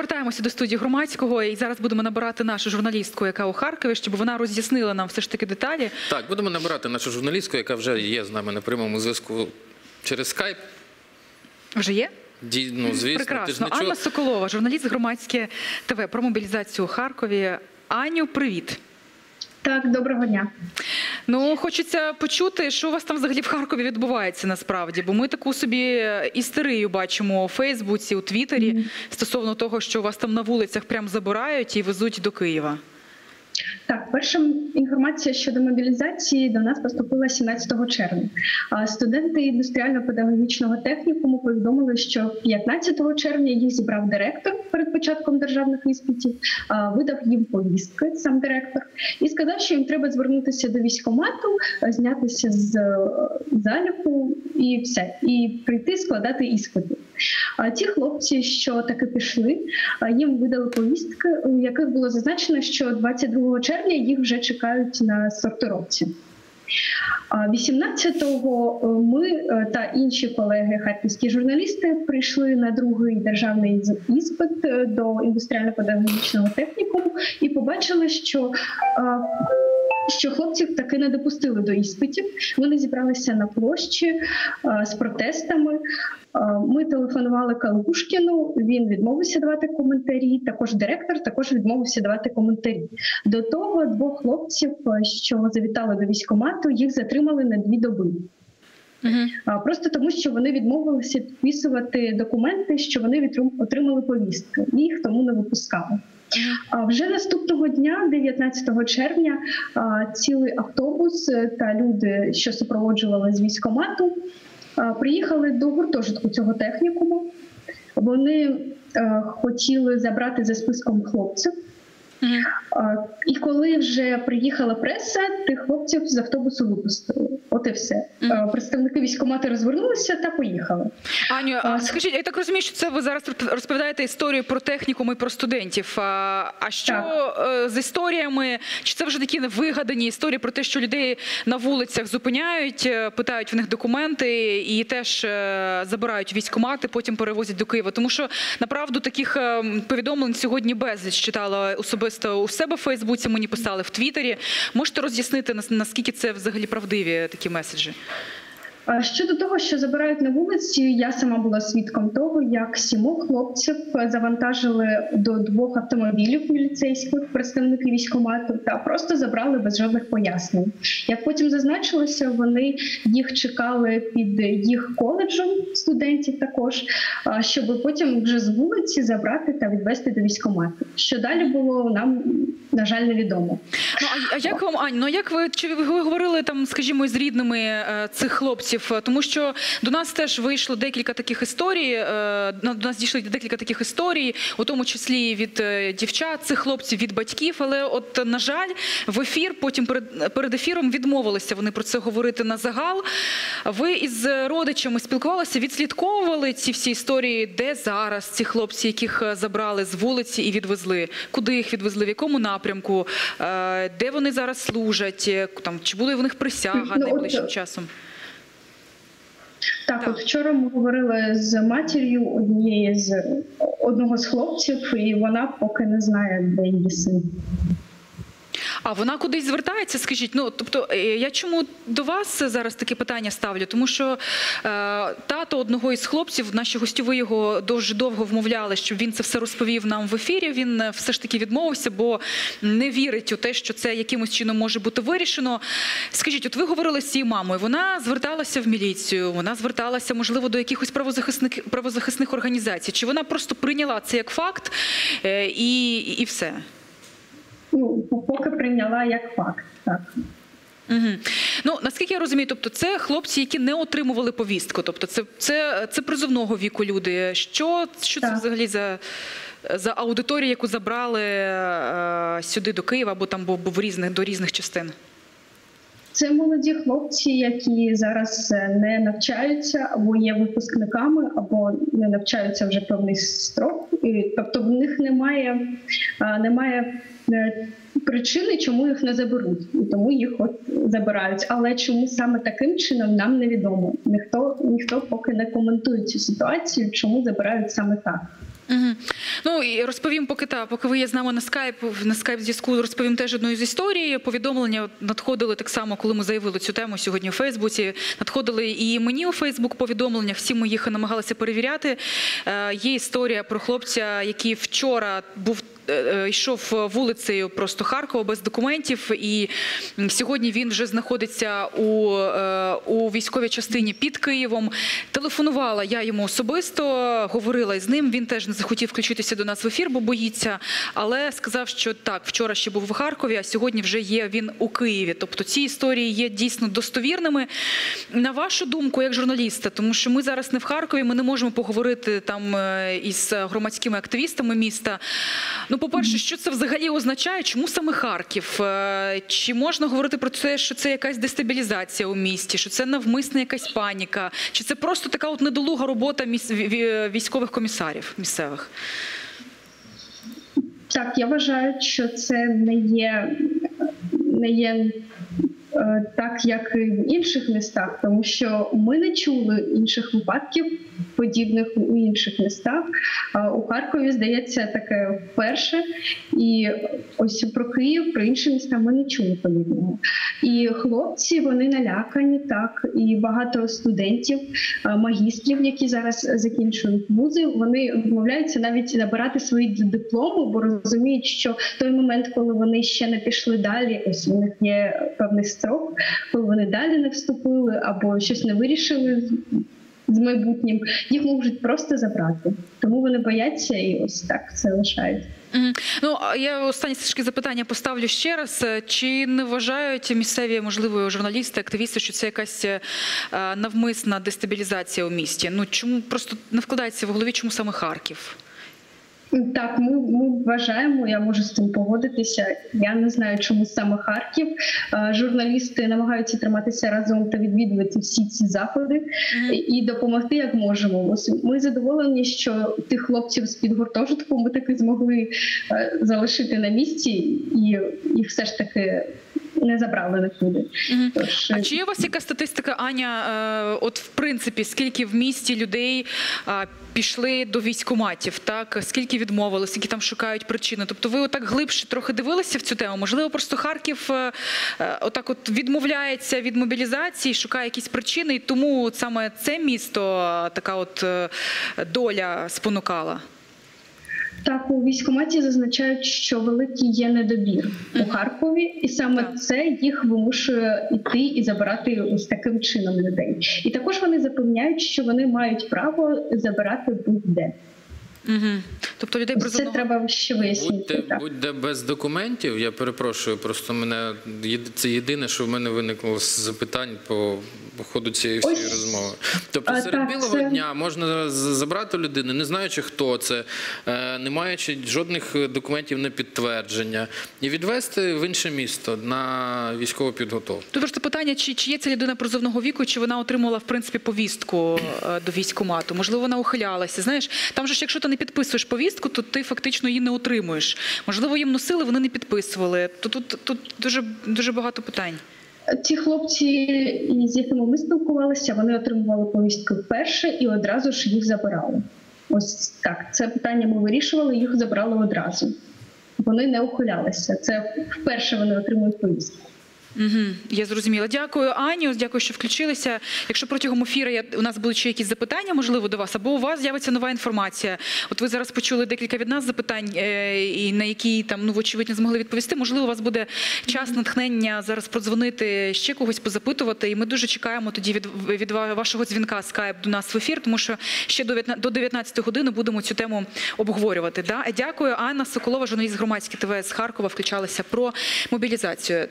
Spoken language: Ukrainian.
повертаємося до студії громадського і зараз будемо набирати нашу журналістку, яка у Харкові, щоб вона роз'яснила нам все ж таки деталі. Так, будемо набирати нашу журналістку, яка вже є з нами на прямому зв'язку через скайп. Вже є? Ді, ну, звісно, ти ж Прекрасно. не чула. Анна Соколова, журналіст громадське ТВ про мобілізацію у Харкові. Аню, привіт. Так, доброго дня. Ну, хочеться почути, що у вас там взагалі в Харкові відбувається насправді, бо ми таку собі істерію бачимо у Фейсбуці, у Твіттері стосовно того, що вас там на вулицях прям забирають і везуть до Києва. Так, перша інформація щодо мобілізації до нас поступила 17 червня. Студенти індустріально-педагогічного технікуму повідомили, що 15 червня їх зібрав директор перед початком державних іспитів, видав їм повістки, сам директор, і сказав, що їм треба звернутися до військкомату, а, знятися з е, заліку і все, і прийти складати іспити. А ті хлопці, що таки пішли, їм видали повістки, у яких було зазначено, що 22 червня їх вже чекають на сортировці. А 18-го ми е, та інші колеги, харківські журналісти, прийшли на другий державний іспит е, до індустріально-педагогічного технікуму і побачили, що що хлопців таки не допустили до іспитів. Вони зібралися на площі а, з протестами. А, Ми телефонували Калушкіну. Він відмовився давати коментарі. Також директор також відмовився давати коментарі. До того двох хлопців, що завітали до військкомату, їх затримали на дві доби. А, Просто тому, що вони відмовилися підписувати документи, що вони отримали повістки, і їх тому не випускали. А вже наступного дня, 19 червня, цілий автобус е, та люди, що супроводжували з військомату, приїхали до гуртожитку цього технікуму. Вони е, хотіли забрати за списком хлопців. А, І коли вже приїхала преса, тих хлопців з автобусу випустили. От і все. А, Представники військкомату розвернулися та поїхали. Аню, а скажіть, я так розумію, що це ви зараз розповідаєте історію про технікум і про студентів. А, що е, з історіями? Чи це вже такі вигадані історії про те, що людей на вулицях зупиняють, е, питають в них документи і теж е, забирають військкомати, потім перевозять до Києва? Тому що направду таких е, повідомлень сьогодні безліч читала особисто у себе в Фейсбуці. Мені писали в Твіттері. Можете роз'яснити нас- наскільки це взагалі правдиві такі меседжі? Щодо того, що забирають на вулиці, я сама була свідком того, як сімох хлопців завантажили до двох автомобілів міліцейських представники військкомату та просто забрали без жодних пояснень. Як потім зазначилося, вони їх чекали під їх коледжем студентів також, щоб потім вже з вулиці забрати та відвести до військкомату. Що далі було нам на жаль невідомо. Ну а, як вам Ань? Ну як ви чи ви ви говорили там, скажімо, з рідними е, цих хлопців? Тому що до нас теж вийшло декілька таких історій. е, до нас дійшли декілька таких історій, у тому числі від е, дівчат, цих хлопців від батьків. Але от на жаль, в ефір потім перед перед ефіром відмовилися вони про це говорити на загал. Ви із родичами спілкувалися, відслідковували ці всі історії, де зараз ці хлопці, яких е, забрали з вулиці і відвезли, куди їх відвезли, в якому напрямку, е, де вони зараз служать, е, там чи буде в них присяга Ну, найближчим е, часом. Так, Так. от вчора ми говорили з матір'ю однієї з одного з хлопців, і вона поки не знає, де її син. А вона кудись звертається? Скажіть, ну тобто е, я чому до вас зараз таке питання ставлю? Тому що е, тато одного із хлопців, наші гостьові його дуже довго вмовляли, щоб він це все розповів нам в ефірі. Він е, все ж таки відмовився, бо не вірить у те, що це якимось чином може бути вирішено. Скажіть, от ви говорили з цією мамою. Вона зверталася в міліцію, вона зверталася, можливо, до якихось правозахисних правозахисних організацій. Чи вона просто прийняла це як факт е, і, і все? Ну, поки прийняла як факт. Так. Угу. Ну наскільки я розумію, тобто це хлопці, які не отримували повістку, тобто це, це, це призовного віку люди. Що, що це взагалі за, за аудиторія, яку забрали е, сюди до Києва або там бо, бо в різних до різних частин? Це молоді хлопці, які зараз е, не навчаються або є випускниками, або не навчаються вже певний строк. Тобто в них немає, немає е, причини, чому їх не заберуть, і тому їх от забирають. Але чому саме таким чином нам невідомо. Ніхто ніхто поки не коментує цю ситуацію, чому забирають саме так. Ну і розповім, поки та поки ви є з нами на скайп на скайп зв'язку, розповім теж одну із історій. Повідомлення надходили так само, коли ми заявили цю тему сьогодні у Фейсбуці. Надходили і мені у Фейсбук повідомлення. Всі ми їх намагалися перевіряти. Е, є історія про хлопця, який вчора був. Е, е, Йшов вулицею просто Харкова без документів, і сьогодні він вже знаходиться у, е, у військовій частині під Києвом. Телефонувала я йому особисто, говорила із ним. Він теж не захотів включитися до нас в ефір, бо боїться. Але сказав, що так, вчора ще був в Харкові, а сьогодні вже є він у Києві. Тобто ці історії є дійсно достовірними. На вашу думку, як журналіста, тому що ми зараз не в Харкові, ми не можемо поговорити там е, із громадськими активістами міста. Ну, по-перше, що це взагалі означає? Чому саме Харків? Е, Чи можна говорити про те, що це якась дестабілізація у місті, що це навмисна якась паніка, чи це просто така от недолуга робота військових комісарів місцевих? Так, я вважаю, що це не є, не є е, так, як і в інших містах, тому що ми не чули інших випадків, подібних у інших містах. У Харкові здається таке вперше. І ось про Київ, про інші міста ми не чули подібного. І хлопці вони налякані, так, і багато студентів, магістрів, які зараз закінчують вузи, вони відмовляються навіть набирати свої дипломи, бо розуміють, що той момент, коли вони ще не пішли далі, ось у них є певний строк, коли вони далі не вступили або щось не вирішили з- майбутнім, їх можуть просто забрати. Тому вони бояться і ось так це лишають. Ну я останні трішки запитання поставлю ще раз. Чи не вважають місцеві, можливо, журналісти, активісти, що це якась е, навмисна дестабілізація у місті? Ну чому просто не вкладається в голові, чому саме Харків? Так, ми, ми вважаємо, я можу з цим погодитися. Я не знаю, чому саме Харків. Е, Журналісти намагаються триматися разом та відвідувати всі ці заходи і допомогти як можемо. Ми задоволені, що тих хлопців з під гуртожитку ми таки змогли е, залишити на місці, і їх все ж таки не забрали нікуди. Мгм. Тож А чи є у вас яка статистика, Аня? е, От в принципі, скільки в місті людей а, пішли до військкоматів, так скільки відмовили, скільки там шукають причини? Тобто, ви отак глибше трохи дивилися в цю тему? Можливо, просто Харків е, е, отак от відмовляється від мобілізації, шукає якісь причини, і тому саме це місто е, така от е, доля спонукала. Так, у військкоматі зазначають, що великий є недобір у Харкові, і саме це їх вимушує йти і забирати ось таким чином людей. І також вони запевняють, що вони мають право забирати будь-де. Угу. Тобто людей Це треба ще вияснити. Будьте, будьте без документів, я перепрошую, просто мене це єдине, що в мене виникло з запитань по, по ходу цієї всієї Ось, розмови. Тобто а, серед так, білого це- дня можна забрати людину, не знаючи хто це, е, не маючи жодних е, документів на підтвердження, і відвести в інше місто на військову підготовку. Тут просто питання, чи, чи є ця людина призовного віку, чи вона отримала в принципі повістку е, до військкомату. Можливо, вона ухилялася. Знаєш, там же ж, якщо ти не підписуєш повістку, то ти фактично її не отримуєш. Можливо, їм носили, вони не підписували. То тут, тут дуже дуже багато питань. Ті хлопці, з якими ми спілкувалися, вони отримували повістку вперше і одразу ж їх забирали. Ось так. Це питання ми вирішували, їх забрали одразу. Вони не ухилялися. Це вперше вони отримують повістку. Угу, я зрозуміла. Дякую, Аню. Дякую, що включилися. Якщо протягом ефіру я, у нас будуть ще якісь запитання, можливо, до вас, або у вас з'явиться нова інформація. От ви зараз почули декілька від нас запитань, е, і на які там ну вочевидь не змогли відповісти. Можливо, у вас буде час натхнення зараз продзвонити ще когось, позапитувати. І ми дуже чекаємо тоді від, від вашого дзвінка скайп до нас в ефір, тому що ще до 19 до 19 години будемо цю тему обговорювати. Да? Дякую, Анна Соколова, журналіст громадське ТВ з Харкова, включалася про мобілізацію.